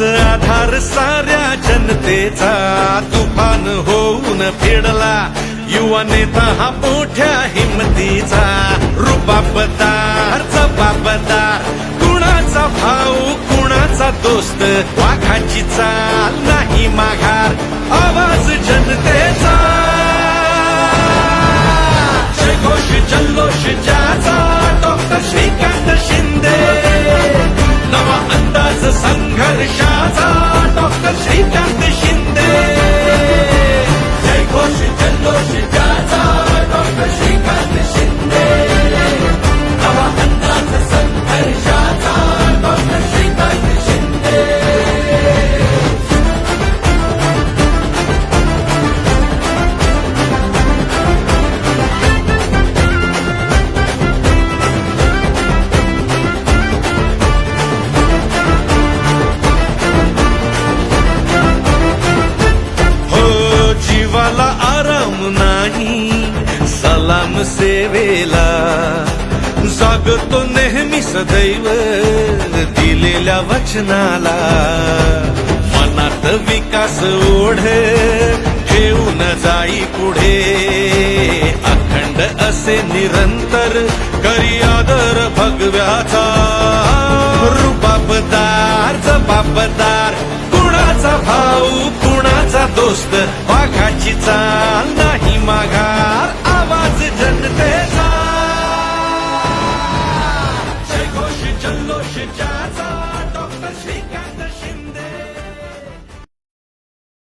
आधार साऱ्या जनतेचा. तुफान होऊन फेडला युवा नेता हा मोठ्या हिमतीचा. रुबाबदार जबाबदार कुणाचा भाऊ कुणाचा दोस्त वाघाची चाल नाही माघार आवाज जनतेचा. जयघोष जल्लोष ज्याचा. नाही। सलाम सेवेला जागतो नेहमी सदैव। दिलेल्या वचनाला। मनात विकास ओढ। ठेवून जाई पुढे। अखंड असे निरंतर करी आदर भगव्याचा। रुबाबदार जबाबदार। कुणाचा भाऊ कुणाचा दोस्त वाघाची चा